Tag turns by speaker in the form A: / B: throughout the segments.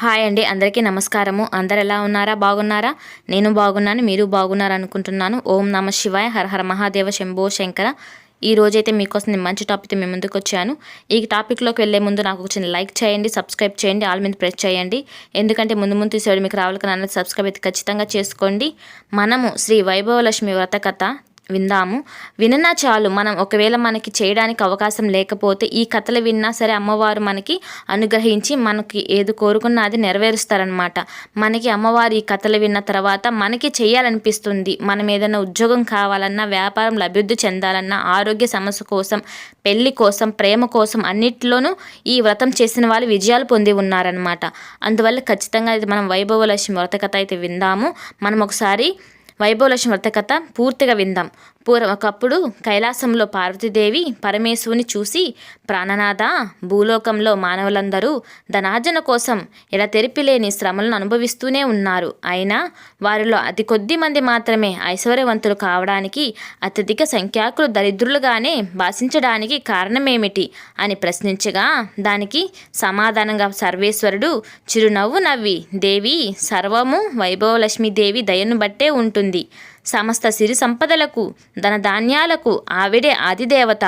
A: Hi అండి అందరికీ నమస్కారము. అందరు ఎలా ఉన్నారా? బాగున్నారా? నేను బాగున్నాను మీరు బాగున్నారు అనుకుంటున్నాను ఓం నమ శివాయ హర హర మహాదేవ శంభో శంకర. ఈ రోజైతే మీకోసం నేను మంచి టాపిక్తో మీ ముందుకు వచ్చాను. ఈ టాపిక్లోకి వెళ్ళే ముందు నాకు చిన్న లైక్ చేయండి సబ్స్క్రైబ్ చేయండి ఆల్ మీద ప్రెస్ చేయండి. ఎందుకంటే ముందు ముందు తీసేవాడు మీకు రావాలి కానీ సబ్స్క్రైబ్ అయితే ఖచ్చితంగా చేసుకోండి. మనము శ్రీ వైభవలక్ష్మి వ్రత కథ విందాము. విననా చాలు మనం ఒకవేళ మనకి చేయడానికి అవకాశం లేకపోతే ఈ కథలు విన్నా సరే అమ్మవారు మనకి అనుగ్రహించి మనకి ఏది కోరుకున్నా అది నెరవేరుస్తారనమాట మనకి అమ్మవారు ఈ కథలు విన్న తర్వాత మనకి చేయాలనిపిస్తుంది. మనం ఏదైనా ఉద్యోగం కావాలన్నా వ్యాపారం అభివృద్ధి చెందాలన్నా ఆరోగ్య సమస్య కోసం పెళ్ళి కోసం ప్రేమ కోసం అన్నిటిలోనూ ఈ వ్రతం చేసిన వాళ్ళు విజయాలు పొంది ఉన్నారనమాట అందువల్ల ఖచ్చితంగా ఇది మనం వైభవలక్ష్మి వ్రత కథ అయితే విందాము. మనం ఒకసారి వైభవలక్ష్మి వర్తకత పూర్తిగా విందాం. పూర్వం ఒకప్పుడు కైలాసంలో పార్వతీదేవి పరమేశ్వరుని చూసి ప్రాణనాథ భూలోకంలో మానవులందరూ ధనార్జన కోసం ఇలా తెరిపిలేని శ్రమలను అనుభవిస్తూనే ఉన్నారు. అయినా వారిలో అతి కొద్ది మంది మాత్రమే ఐశ్వర్యవంతులు కావడానికి అత్యధిక సంఖ్యాకులు దరిద్రులుగానే భాషించడానికి కారణమేమిటి? అని ప్రశ్నించగా దానికి సమాధానంగా సర్వేశ్వరుడు చిరునవ్వు నవ్వి దేవి సర్వము వైభవలక్ష్మీదేవి దయను బట్టే ఉంటుంది. సమస్త సిరి సంపదలకు ధన ధాన్యాలకు ఆవిడే ఆదిదేవత.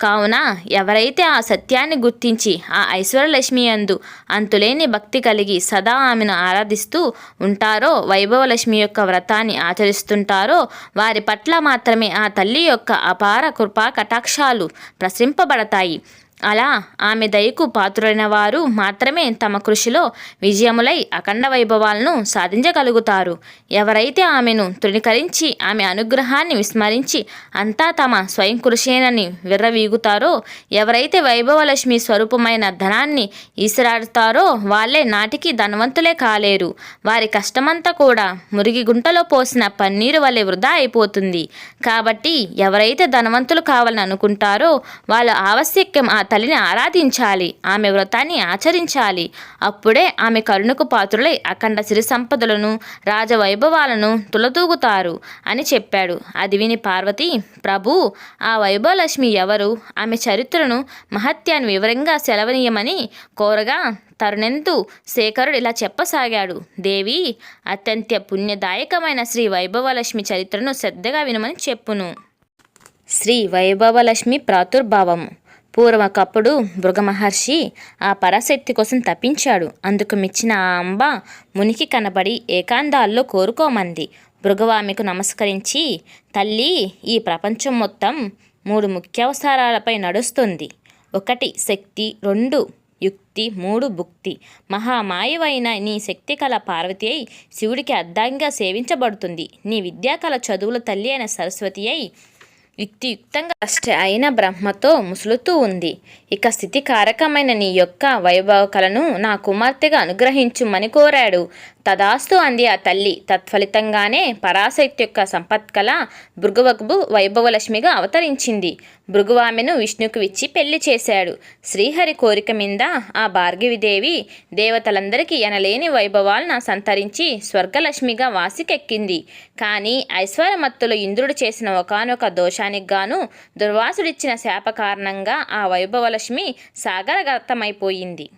A: కావున ఎవరైతే ఆ సత్యాన్ని గుర్తించి ఆ ఐశ్వర్యలక్ష్మి అందు అంతులేని భక్తి కలిగి సదా ఆమెను ఆరాధిస్తూ ఉంటారో వైభవలక్ష్మి యొక్క వ్రతాన్ని ఆచరిస్తుంటారో వారి పట్ల మాత్రమే ఆ తల్లి యొక్క అపార కృపా కటాక్షాలు ప్రసరింపబడతాయి. అలా ఆమె దయకు పాత్రులైన వారు మాత్రమే తమ కృషిలో విజయములై అఖండ వైభవాలను సాధించగలుగుతారు. ఎవరైతే ఆమెను తృణీకరించి ఆమె అనుగ్రహాన్ని విస్మరించి అంతా తమ స్వయం కృషేనని విర్రవీగుతారో ఎవరైతే వైభవలక్ష్మి స్వరూపమైన ధనాన్ని ఈసరాడుతారో వాళ్ళే నాటికి ధనవంతులే కాలేరు. వారి కష్టమంతా కూడా మురిగి గుంటలో పోసిన పన్నీరు వలె వృధా అయిపోతుంది. కాబట్టి ఎవరైతే ధనవంతులు కావాలని అనుకుంటారో వాళ్ళ ఆవశ్యకం ఆ తల్లిని ఆరాధించాలి. ఆమె వ్రతాన్ని ఆచరించాలి. అప్పుడే ఆమె కరుణకు పాత్రులై అఖండ సిరి సంపదలను రాజవైభవాలను తులతూగుతారు అని చెప్పాడు. అది విని పార్వతి ప్రభు ఆ వైభవలక్ష్మి ఎవరు? ఆమె చరిత్రను మహత్యాన్ని వివరంగా సెలవనీయమని కోరగా తరుణెందు శేఖరుడు ఇలా చెప్పసాగాడు. దేవి అత్యంత పుణ్యదాయకమైన శ్రీ వైభవలక్ష్మి చరిత్రను శ్రద్ధగా వినమని చెప్పును. శ్రీ వైభవలక్ష్మి ప్రాతుర్భావము. పూర్వకప్పుడు మృగమహర్షి ఆ పరాశక్తి కోసం తప్పించాడు అందుకు మెచ్చిన ఆ అంబ మునికి కనబడి ఏకాంతాల్లో కోరుకోమంది. భృగవామికు నమస్కరించి తల్లి ఈ ప్రపంచం మొత్తం మూడు ముఖ్యావసరాలపై నడుస్తుంది. ఒకటి శక్తి రెండు యుక్తి మూడు భుక్తి. మహామాయవైన నీ శక్తి కల పార్వతి అయి శివుడికి అద్దంగా సేవించబడుతుంది. నీ విద్యాకళ చదువుల తల్లి అయిన సరస్వతి అయి యుక్తియుక్తంగా అష్ట అయిన బ్రహ్మతో ముసులుతూ ఉంది. ఇక స్థితి కారకమైన నీ యొక్క వైభవ కలను నా కుమార్తెగా అనుగ్రహించుమని కోరాడు. తదాస్తు అంది ఆ తల్లి. తత్ఫలితంగానే పరాశక్తి యొక్క సంపత్కల భృగువకు వైభవలక్ష్మిగా అవతరించింది. భృగువామెను విష్ణుకు ఇచ్చి పెళ్ళి చేశాడు. శ్రీహరి కోరిక మీద ఆ భార్గవిదేవి దేవతలందరికీ ఎనలేని వైభవాలను సంతరించి స్వర్గలక్ష్మిగా వాసికెక్కింది. కానీ ఐశ్వర్యమత్తులు ఇంద్రుడు చేసిన ఒకనొక దోషానికి గాను దుర్వాసుడిచ్చిన శాప కారణంగా ఆ వైభవలక్ష్మి సాగరగతమైపోయింది.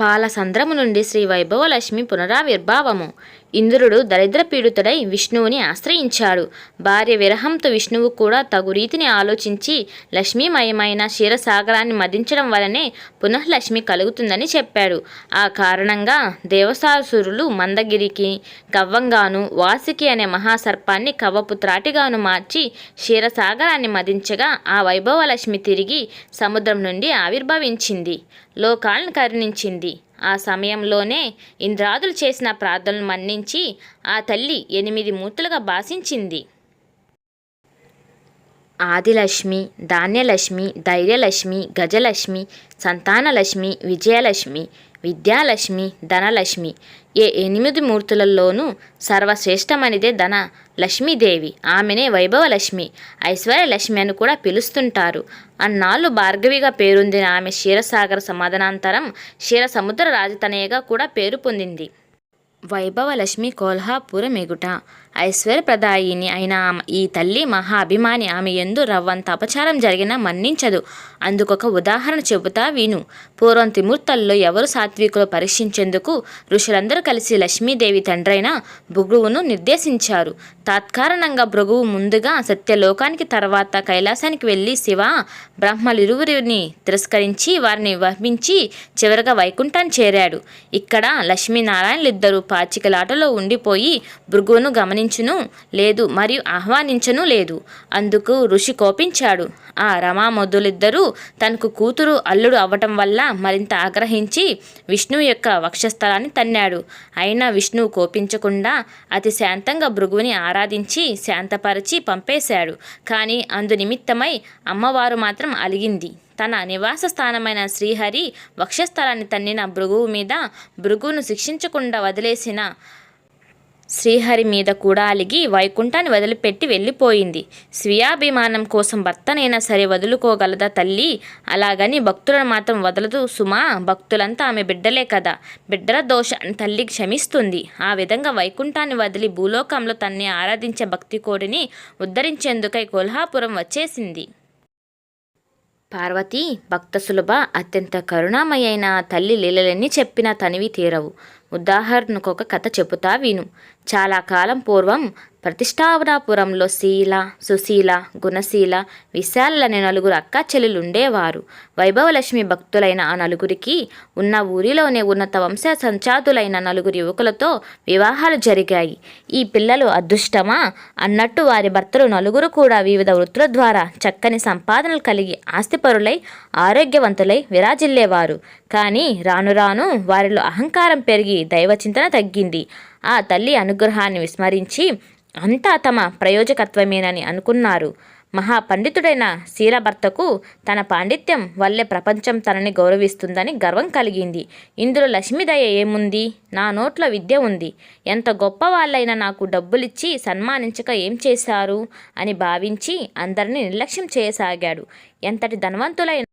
A: పాలసంద్రము నుండి శ్రీ వైభవలక్ష్మి పునరావిర్భావము. ఇంద్రుడు దరిద్ర పీడితుడై విష్ణువుని ఆశ్రయించాడు. భార్య విరహంతో విష్ణువు కూడా తగు రీతిని ఆలోచించి లక్ష్మీమయమైన క్షీరసాగరాన్ని మదించడం వలనే పునఃలక్ష్మి కలుగుతుందని చెప్పాడు. ఆ కారణంగా దేవసాసురులు మందగిరికి కవ్వంగాను వాసికి అనే మహాసర్పాన్ని కవ్వపు త్రాటిగాను మార్చి క్షీరసాగరాన్ని మదించగా ఆ వైభవలక్ష్మి తిరిగి సముద్రం నుండి ఆవిర్భవించింది. లోకాలను కరుణించింది. ఆ సమయంలోనే ఇంద్రాదులు చేసిన ప్రార్థనలు మన్నించి ఆ తల్లి ఎనిమిది మూర్తులుగా భాషించింది ఆదిలక్ష్మి ధాన్యలక్ష్మి ధైర్యలక్ష్మి గజలక్ష్మి సంతానలక్ష్మి విజయలక్ష్మి విద్యాలక్ష్మి ధనలక్ష్మి. ఏ ఎనిమిది మూర్తులలోనూ సర్వశ్రేష్టమైనదే ధన లక్ష్మీదేవి. ఆమెనే వైభవలక్ష్మి. ఐశ్వర్యలక్ష్మి అని కూడా పిలుస్తుంటారు. అన్నాళ్ళు భార్గవిగా పేరొందిన ఆమె క్షీరసాగర సమాధానాంతరం క్షీరసముద్ర రాజతనయగా కూడా పేరు పొందింది. వైభవలక్ష్మి కోల్హాపురం ఎగుట. ఐశ్వర్యప్రదాయిని అయిన ఈ తల్లి మహా అభిమాని ఆమె ఎందు రవ్వంత అపచారం జరిగినా మన్నించదు. అందుకొక ఉదాహరణ చెబుతా విను. పూర్వం తిమూర్తల్లో ఎవరు సాత్వికులు పరీక్షించేందుకు ఋషులందరూ కలిసి లక్ష్మీదేవి తండ్రైన భృగువును నిర్దేశించారు. తాత్కారణంగా భృగువు ముందుగా సత్యలోకానికి తర్వాత కైలాసానికి వెళ్ళి శివ బ్రహ్మలిరువురిని తిరస్కరించి వారిని వహించి చివరగా వైకుంఠాన్ని చేరాడు. ఇక్కడ లక్ష్మీనారాయణలిద్దరూ పాచికలాటలో ఉండిపోయి భృగువును ఆహ్వానించును. లేదు మరియు ఆహ్వానించను లేదు. అందుకు ఋషి కోపించాడు. ఆ రమామధులిద్దరూ తనకు కూతురు అల్లుడు అవ్వటం వల్ల మరింత ఆగ్రహించి విష్ణువు యొక్క వక్షస్థలాన్ని తన్నాడు. అయినా విష్ణువు కోపించకుండా అతి శాంతంగా భృగువుని ఆరాధించి శాంతపరిచి పంపేశాడు. కానీ అందు నిమిత్తమై అమ్మవారు మాత్రం అలిగింది. తన నివాస స్థానమైన శ్రీహరి వక్షస్థలాన్ని తన్నిన భృగువు మీద భృగువును శిక్షించకుండా వదిలేసిన శ్రీహరి మీద కూడా అలిగి వైకుంఠాన్ని వదిలిపెట్టి వెళ్ళిపోయింది. స్వీయాభిమానం కోసం భర్తనైనా సరే వదులుకోగలదా తల్లి? అలాగని భక్తులను మాత్రం వదలదు సుమా. భక్తులంతా ఆమె బిడ్డలే కదా. బిడ్డల దోషాన్ని తల్లి క్షమిస్తుంది. ఆ విధంగా వైకుంఠాన్ని వదిలి భూలోకంలో తన్ని ఆరాధించే భక్తి కోడిని ఉద్ధరించేందుకై కొల్హాపురం వచ్చేసింది. పార్వతి భక్త సులభ అత్యంత కరుణామయైన తల్లి లీలలన్నీ చెప్పిన తనివి తీరవు. ఉదాహరణకు ఒక కథ చెబుతా విను. చాలా కాలం పూర్వం ప్రతిష్టావనాపురంలో శీల సుశీల గుణశీల విశాలనే నలుగురు అక్కా చెల్లెలు ఉండేవారు వైభవలక్ష్మి భక్తులైన ఆ నలుగురికి ఉన్న ఊరిలోనే ఉన్నత వంశ సంచాతులైన నలుగురు యువకులతో వివాహాలు జరిగాయి. ఈ పిల్లలు అదృష్టమా? అన్నట్టు వారి భర్తలు నలుగురు కూడా వివిధ వృత్తుల ద్వారా చక్కని సంపాదనలు కలిగి ఆస్తిపరులై ఆరోగ్యవంతులై విరాజిల్లేవారు. కానీ రాను రాను వారిలో అహంకారం పెరిగి దైవచింతన తగ్గింది. ఆ తల్లి అనుగ్రహాన్ని విస్మరించి అంతా తమ ప్రయోజకత్వమేనని అనుకున్నారు. మహాపండితుడైన శీలభర్తకు తన పాండిత్యం వల్లే ప్రపంచం తనని గౌరవిస్తుందని గర్వం కలిగింది. ఇందులో లక్ష్మీదయ ఏముంది? నా నోట్లో విద్య ఉంది. ఎంత గొప్ప వాళ్ళైనా నాకు డబ్బులిచ్చి సన్మానించక ఏం చేశారు? అని భావించి అందరినీ నిర్లక్ష్యం చేయసాగాడు. ఎంతటి ధనవంతులైన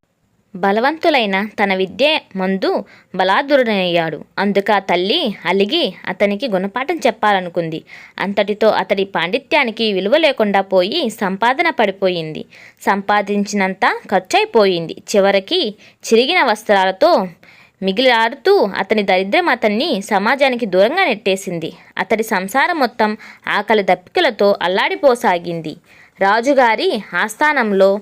A: బలవంతులైన తన విద్య మందు బలాదురుడయ్యాడు. అందుక తల్లి అలిగి అతనికి గుణపాఠం చెప్పాలనుకుంది. అంతటితో అతడి పాండిత్యానికి విలువ లేకుండా పోయి సంపాదన పడిపోయింది. సంపాదించినంత ఖర్చయిపోయింది చివరికి చిరిగిన వస్త్రాలతో మిగిలాడుతూ అతని దరిద్రం అతన్ని సమాజానికి దూరంగా నెట్టేసింది. అతడి సంసారం మొత్తం ఆకలి దప్పికలతో అల్లాడిపోసాగింది. రాజుగారి ఆస్థానంలో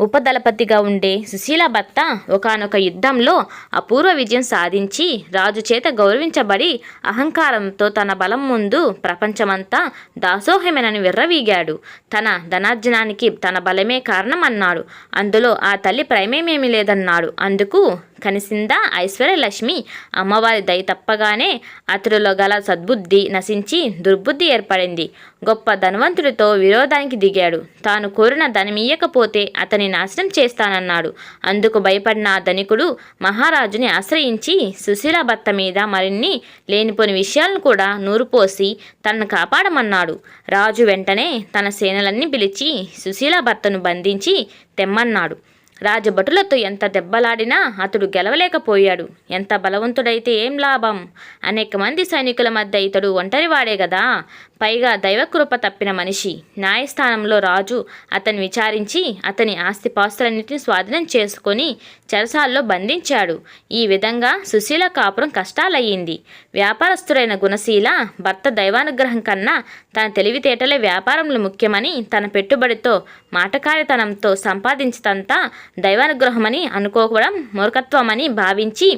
A: ఉపదళపతిగా ఉండే సుశీల భర్త ఒకనొక యుద్ధంలో అపూర్వ విజయం సాధించి రాజు చేత గౌరవించబడి అహంకారంతో తన బలం ముందు ప్రపంచమంతా దాసోహమేనని విర్రవీగాడు. తన ధనార్జనానికి తన బలమే కారణం అన్నాడు అందులో ఆ తల్లి ప్రేమేమేమీ లేదన్నాడు. అందుకు కనిసిందా ఐశ్వర్యలక్ష్మి? అమ్మవారి దయ తప్పగానే అతడిలో గల సద్బుద్ధి నశించి దుర్బుద్ధి ఏర్పడింది. గొప్ప ధనవంతుడితో విరోధానికి దిగాడు. తాను కోరిన ధనమియ్యకపోతే అతని నాశనం చేస్తానన్నాడు. అందుకు భయపడిన ఆ ధనికుడు మహారాజుని ఆశ్రయించి సుశీల భర్త మీద మరిన్ని లేనిపోని విషయాలను కూడా నూరుపోసి తనను కాపాడమన్నాడు. రాజు వెంటనే తన సేనలన్నీ పిలిచి సుశీల భర్తను బంధించి తెమ్మన్నాడు. రాజభటులతో ఎంత దెబ్బలాడినా అతడు గెలవలేకపోయాడు. ఎంత బలవంతుడైతే ఏం లాభం? అనేక మంది సైనికుల మధ్య ఇతడు ఒంటరివాడే కదా పైగా దైవకృప తప్పిన మనిషి న్యాయస్థానంలో రాజు అతన్ని విచారించి అతని ఆస్తిపాస్తులన్నింటినీ స్వాధీనం చేసుకొని చెరసాల్లో బంధించాడు. ఈ విధంగా సుశీల కాపురం కష్టాలయ్యింది. వ్యాపారస్తుడైన గుణశీల భర్త దైవానుగ్రహం కన్నా తన తెలివితేటలే వ్యాపారంలో ముఖ్యమని తన పెట్టుబడితో మాటకారితనంతో సంపాదించినంత దైవానుగ్రహమని అనుకోవడం మూర్ఖత్వమని భావించి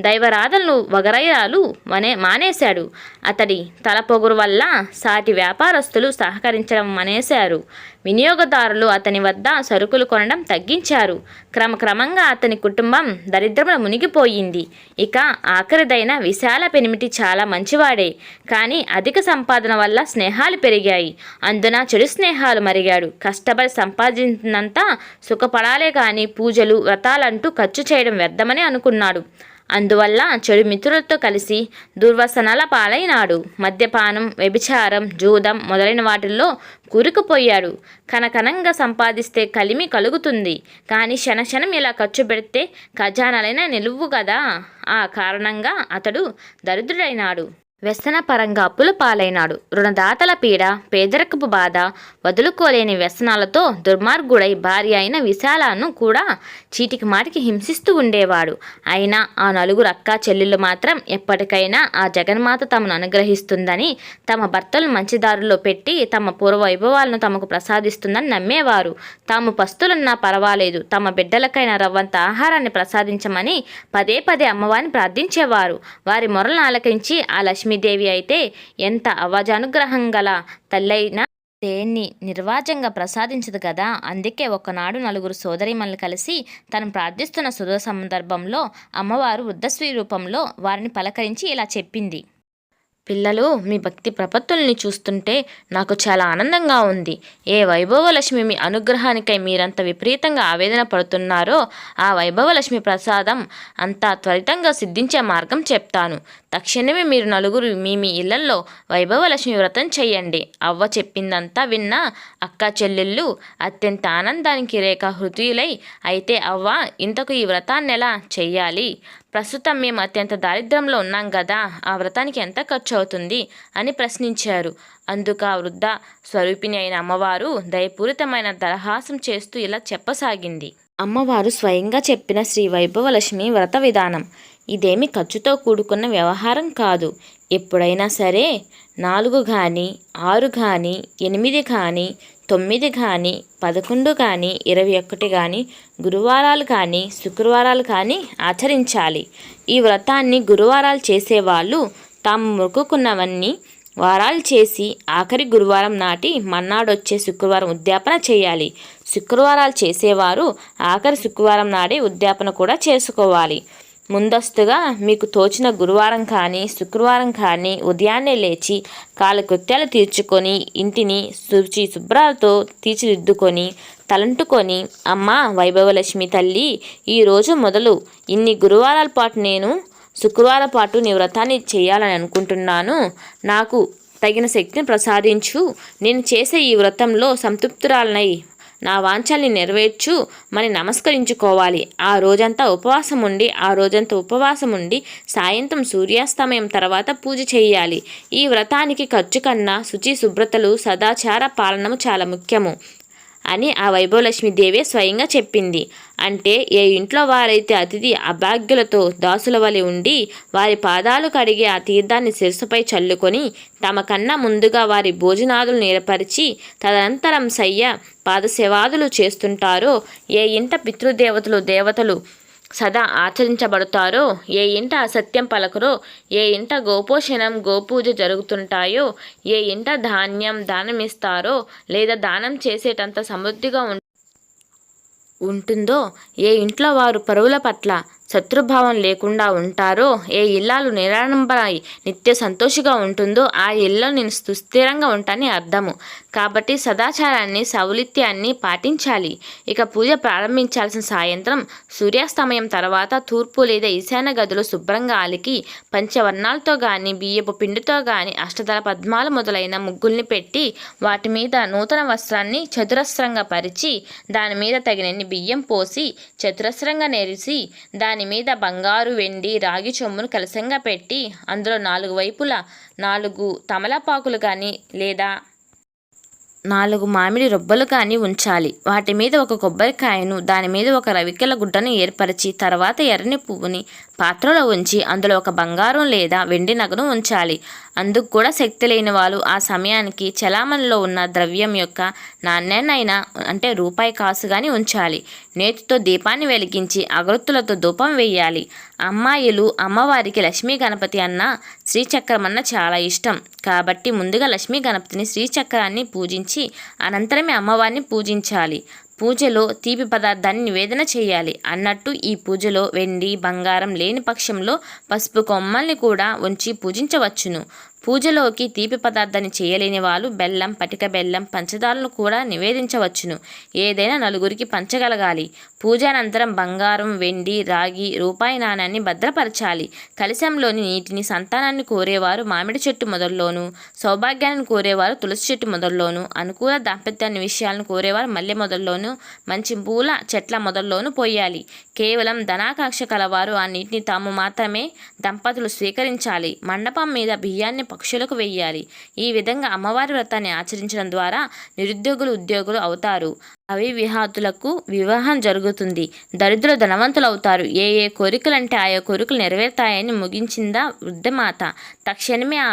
A: దైవరాధనలు వగరయాలు మనే మానేశాడు. అతడి తలపొగురు వల్ల సాటి వ్యాపారస్తులు సహకరించడం మానేశారు. వినియోగదారులు అతని వద్ద సరుకులు కొనడం తగ్గించారు. క్రమక్రమంగా అతని కుటుంబం దరిద్రంలో మునిగిపోయింది. ఇక ఆఖరిదైన విశాల పెనిమిటి చాలా మంచివాడే. కానీ అధిక సంపాదన వల్ల స్నేహాలు పెరిగాయి. అందున చెడు స్నేహాలు మరిగాడు. కష్టపడి సంపాదించినంత సుఖపడాలే కానీ పూజలు వ్రతాలంటూ ఖర్చు చేయడం వ్యర్థమని అనుకున్నాడు. అందువల్ల చెడు మిత్రులతో కలిసి దుర్వసనాల పాలైనాడు. మద్యపానం వ్యభిచారం జూదం మొదలైన వాటిల్లో కూరుకుపోయాడు. కనకనంగా సంపాదిస్తే కలిమి కలుగుతుంది. కానీ క్షణక్షణం ఇలా ఖర్చు పెడితే ఖజానాలైనా నిలువు కదా ఆ కారణంగా అతడు దరిద్రుడైనాడు. వ్యసనపరంగా అప్పుల పాలైనాడు. రుణదాతల పీడ పేదరికపు బాధ వదులుకోలేని వ్యసనాలతో దుర్మార్గుడై భార్య అయిన విశాలను కూడా చీటికి మాటికి హింసిస్తూ ఉండేవాడు. అయినా ఆ నలుగురు అక్కా చెల్లెళ్ళు మాత్రం ఎప్పటికైనా ఆ జగన్మాత తమను అనుగ్రహిస్తుందని తమ భర్తలు మంచిదారుల్లో పెట్టి తమ పూర్వ వైభవాలను తమకు ప్రసాదిస్తుందని నమ్మేవారు. తాము పస్తులున్నా పర్వాలేదు. తమ బిడ్డలకైనా రవ్వంత ఆహారాన్ని ప్రసాదించమని పదే పదే అమ్మవారిని ప్రార్థించేవారు. వారి మొరలను ఆలకించి ఆ లక్ష్మి లక్ష్మీదేవి అయితే ఎంత అవజానుగ్రహం గల తల్లైనా దేన్ని నిర్వాజంగా ప్రసాదించదు కదా. అందుకే ఒకనాడు నలుగురు సోదరిమల్ని కలిసి తను ప్రార్థిస్తున్న సుధ సందర్భంలో అమ్మవారు వృద్ధశ్రీ రూపంలో వారిని పలకరించి ఇలా చెప్పింది. పిల్లలు మీ భక్తి ప్రపత్తుల్ని చూస్తుంటే నాకు చాలా ఆనందంగా ఉంది. ఏ వైభవలక్ష్మి మీ అనుగ్రహానికై మీరంత విపరీతంగా ఆవేదన పడుతున్నారో ఆ వైభవలక్ష్మి ప్రసాదం అంత త్వరితంగా సిద్ధించే మార్గం చెప్తాను. తక్షణమే మీరు నలుగురు మీ మీ ఇళ్ళలో వైభవలక్ష్మి వ్రతం చెయ్యండి. అవ్వ చెప్పిందంతా విన్న అక్క చెల్లెళ్ళు అత్యంత ఆనందానికి రేఖ హృదయులై అయితే అవ్వ ఇంతకు ఈ వ్రతాన్ని ఎలా చెయ్యాలి? ప్రస్తుతం మేము అత్యంత దారిద్ర్యంలో ఉన్నాం కదా ఆ వ్రతానికి ఎంత ఖర్చు అవుతుంది అని ప్రశ్నించారు. అందుకు ఆ వృద్ధ స్వరూపిణి అయిన అమ్మవారు దయపూరితమైన దరహాసం చేస్తూ ఇలా చెప్పసాగింది. అమ్మవారు స్వయంగా చెప్పిన శ్రీ వైభవలక్ష్మి వ్రత విధానం. ఇదేమి ఖర్చుతో కూడుకున్న వ్యవహారం కాదు. ఎప్పుడైనా సరే నాలుగు కానీ ఆరు కానీ ఎనిమిది కానీ తొమ్మిది కానీ పదకొండు కానీ ఇరవై ఒకటి కానీ గురువారాలు కానీ శుక్రవారాలు కానీ ఆచరించాలి. ఈ వ్రతాన్ని గురువారాలు చేసేవాళ్ళు తాము మొక్కుకున్నవన్నీ వారాలు చేసి ఆఖరి గురువారం నాటి మన్నాడొచ్చే శుక్రవారం ఉద్యాపన చేయాలి. శుక్రవారాలు చేసేవారు ఆఖరి శుక్రవారం నాడే ఉద్యాపన కూడా చేసుకోవాలి. ముందస్తుగా మీకు తోచిన గురువారం కానీ శుక్రవారం కానీ ఉదయాన్నే లేచి కాలకృత్యాలు తీర్చుకొని ఇంటిని శుచి శుభ్రాలతో తీర్చిదిద్దుకొని తలంటుకొని అమ్మ వైభవలక్ష్మి తల్లి ఈరోజు మొదలు ఇన్ని గురువారాల పాటు నేను శుక్రవారం పాటు నీ వ్రతాన్ని చేయాలని అనుకుంటున్నాను. నాకు తగిన శక్తిని ప్రసాదించు. నేను చేసే ఈ వ్రతంలో సంతృప్తురాలనై నా వాంఛల్ని నెరవేర్చు మరి నమస్కరించుకోవాలి. ఆ రోజంతా ఉపవాసం ఉండి ఆ రోజంతా ఉపవాసం ఉండి సాయంత్రం సూర్యాస్తమయం తర్వాత పూజ చేయాలి. ఈ వ్రతానికి ఖర్చు కన్నా శుచి శుభ్రతలు సదాచార పాలనము చాలా ముఖ్యము. అని ఆ వైభవలక్ష్మిదేవే స్వయంగా చెప్పింది. అంటే ఏ ఇంట్లో వారైతే అతిథి అభాగ్యులతో దాసుల వలె ఉండి వారి పాదాలు కడిగి ఆ తీర్థాన్ని శిరసుపై చల్లుకొని తమ కన్నా ముందుగా వారి భోజనాదులు నేరపరిచి తదనంతరం సయ్య పాదసేవాదులు చేస్తుంటారో ఏ ఇంట పితృదేవతలు దేవతలు సదా ఆచరించబడతారో? ఏ ఇంట అసత్యం పలకరో? ఏ ఇంట గోపోషణం గోపూజ జరుగుతుంటాయో? ఏ ఇంట ధాన్యం దానమిస్తారో? లేదా దానం చేసేటంత సమృద్ధిగా ఉం- ఉంటుందో? ఏ ఇంట్లో వారు పరువుల పట్ల శత్రుభావం లేకుండా ఉంటారో? ఏ ఇల్లాలు నిరాడంబరై నిత్య సంతోషిగా ఉంటుందో? ఆ ఇల్లు నేను సుస్థిరంగా ఉంటానని అర్థము. కాబట్టి సదాచారాన్ని సౌలిత్యాన్ని పాటించాలి. ఇక పూజ ప్రారంభించాల్సిన సాయంత్రం సూర్యాస్తమయం తర్వాత తూర్పు లేదా ఈశాన్య గదిలో శుభ్రంగా అలికి పంచవర్ణాలతో కానీ బియ్యపు పిండితో కానీ అష్టదళ పద్మాలు మొదలైన ముగ్గుల్ని పెట్టి వాటి మీద నూతన వస్త్రాన్ని చతురస్రంగా పరిచి దాని మీద తగినన్ని బియ్యం పోసి చతురస్రంగా నెరిసి దాని మీద బంగారు వెండి రాగి చొమ్మును కలసంగా పెట్టి అందులో నాలుగు వైపులా నాలుగు తమలపాకులు కానీ లేదా నాలుగు మామిడి రొబ్బలు కానీ ఉంచాలి. వాటి మీద ఒక కొబ్బరికాయను దాని మీద ఒక రవికెల గుడ్డను ఏర్పరిచి తర్వాత ఎర్రని పువ్వుని పాత్రలో ఉంచి అందులో ఒక బంగారం లేదా వెండి నగను ఉంచాలి. అందుకు కూడా శక్తి లేని వాళ్ళు ఆ సమయానికి చలామణిలో ఉన్న ద్రవ్యం యొక్క నాణ్యనైనా అంటే రూపాయి కాసు కానీ ఉంచాలి. నేతితో దీపాన్ని వెలిగించి అగరొత్తులతో ధూపం వేయాలి. అమ్మాయిలు అమ్మవారికి లక్ష్మీ గణపతి అన్న శ్రీచక్రం అన్న చాలా ఇష్టం. కాబట్టి ముందుగా లక్ష్మీ గణపతిని శ్రీచక్రాన్ని పూజించి అనంతరమే అమ్మవారిని పూజించాలి. పూజలో తీపి పదార్థాన్ని నివేదన చేయాలి. అన్నట్టు ఈ పూజలో వెండి బంగారం లేని పక్షంలో పసుపు కొమ్మల్ని కూడా ఉంచి పూజించవచ్చును. పూజలోకి తీపి పదార్థాన్ని చేయలేని వాళ్ళు బెల్లం పటిక బెల్లం పంచదారలను కూడా నివేదించవచ్చును. ఏదైనా నలుగురికి పంచగలగాలి. పూజానంతరం బంగారం వెండి రాగి రూపాయి నాణాన్ని భద్రపరచాలి. కలశంలోని నీటిని సంతానాన్ని కోరేవారు మామిడి చెట్టు మొదల్లోనూ సౌభాగ్యాన్ని కోరేవారు తులసి చెట్టు మొదల్లోనూ అనుకూల దాంపత్యాన్ని విషయాలను కోరేవారు మల్లె మొదల్లోనూ మంచి పూల చెట్ల మొదల్లోనూ పోయాలి. కేవలం ధనాకాంక్ష కలవారు ఆ నీటిని తాము మాత్రమే దంపతులు స్వీకరించాలి. మండపం మీద బియ్యాన్ని పక్షులకు వెయ్యాలి. ఈ విధంగా అమ్మవారి వ్రతాన్ని ఆచరించడం ద్వారా నిరుద్యోగులు ఉద్యోగులు అవుతారు. అవివిహాతులకు వివాహం జరుగుతుంది. దరిద్రులు ధనవంతులు అవుతారు ఏ ఏ కోరికలంటే ఆయా కోరికలు నెరవేరుతాయని ముగించిందా వృద్ధమాత. తక్షణమే ఆ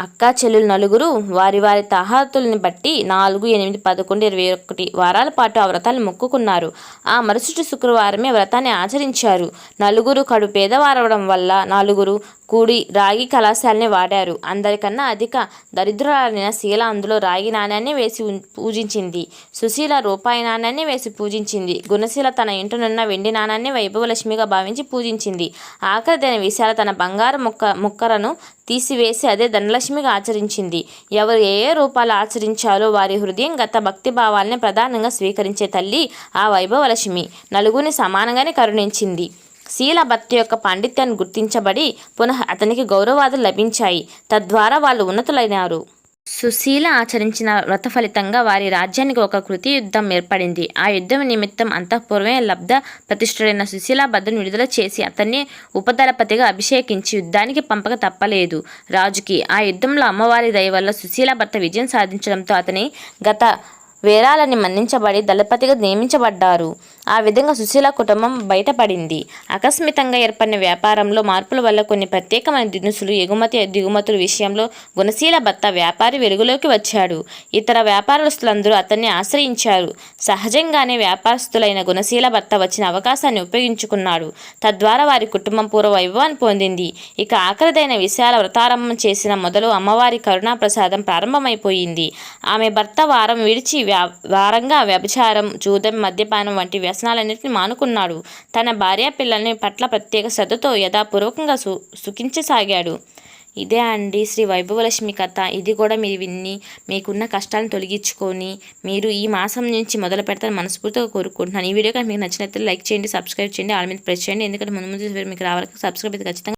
A: అక్కా చెల్లెలు నలుగురు వారి వారి తహాతుల్ని బట్టి నాలుగు ఎనిమిది పదకొండు ఇరవై ఒకటి వారాల పాటు ఆ వ్రతాన్ని మొక్కుకున్నారు. ఆ మరుసటి శుక్రవారమే వ్రతాన్ని ఆచరించారు. నలుగురు కడు పేదవారవడం వల్ల నలుగురు కూడి రాగి కళాశాలని వాడారు. అందరికన్నా అధిక దరిద్రురాలైన శీల అందులో రాగి నాణ్యాన్ని వేసి పూజించింది. సుశీల రూపాయి నాణ్యాన్ని వేసి పూజించింది. గుణశీల తన ఇంటినున్న వెండి నాణాన్ని వైభవలక్ష్మిగా భావించి పూజించింది. ఆఖరి ఆఖరిదైన విశాల తన బంగారు ముక్క ముక్కలను తీసివేసి అదే లక్ష్మిగా ఆచరించింది. ఎవరు ఏ ఏ రూపాలు ఆచరించాలో వారి హృదయం గత భక్తి భావాల్ని ప్రధానంగా స్వీకరించే తల్లి ఆ వైభవలక్ష్మి నలుగురిని సమానంగానే కరుణించింది. శీల భక్తి యొక్క పాండిత్యాన్ని గుర్తించబడి పునః అతనికి గౌరవాదులు లభించాయి. తద్వారా వాళ్ళు ఉన్నతులైనారు. సుశీల ఆచరించిన వ్రత ఫలితంగా వారి రాజ్యానికి ఒక కృతి యుద్ధం ఏర్పడింది. ఆ యుద్ధం నిమిత్తం అంతఃపూర్వమే లబ్ధ ప్రతిష్ఠుడైన సుశీల భద్రను విడుదల చేసి అతన్ని ఉపదళపతిగా అభిషేకించి యుద్ధానికి పంపక తప్పలేదు. రాజుకి ఆ యుద్ధంలో అమ్మవారి దయ వల్ల సుశీల భర్త విజయం సాధించడంతో అతని గత వేరాలని మన్నించబడి దళపతిగా నియమించబడ్డారు. ఆ విధంగా సుశీల కుటుంబం బయటపడింది. ఆకస్మికంగా ఏర్పడిన వ్యాపారంలో మార్పుల వల్ల కొన్ని ప్రత్యేకమైన దినుసులు ఎగుమతి దిగుమతుల విషయంలో గుణశీల భర్త వ్యాపారి వెలుగులోకి వచ్చాడు. ఇతర వ్యాపారస్తులందరూ అతన్ని ఆశ్రయించారు. సహజంగానే వ్యాపారస్తులైన గుణశీల భర్త వచ్చిన అవకాశాన్ని ఉపయోగించుకున్నాడు. తద్వారా వారి కుటుంబం పూర్వ వైభవాన్ని పొందింది. ఇక ఆఖరిదైన విశాల వ్రతారంభం చేసిన మొదలు అమ్మవారి కరుణా ప్రసాదం ప్రారంభమైపోయింది. ఆమె భర్త వారం విడిచి వ్యా వారంగా వ్యభిచారం జూదం మద్యపానం వంటి వ్యసనాలన్నింటిని మానుకున్నాడు. తన భార్య పిల్లల్ని పట్ల ప్రత్యేక శ్రద్ధతో యథాపూర్వకంగా సు సుఖించసాగాడు. ఇదే అండి శ్రీ వైభవలక్ష్మి కథ. ఇది కూడా మీరు విన్ని మీకున్న కష్టాలను తొలగించుకొని మీరు ఈ మాసం నుంచి మొదలు పెడతారని మనస్ఫూర్తిగా కోరుకుంటున్నాను. ఈ వీడియో కానీ మీకు నచ్చినట్లయితే లైక్ చేయండి సబ్స్క్రైబ్ చేయండి ఆల్ మీద ప్రెస్ చేయండి. ఎందుకంటే ముందు ముందు మీకు రావాలి సబ్స్క్రైబ్ అయితే ఖచ్చితంగా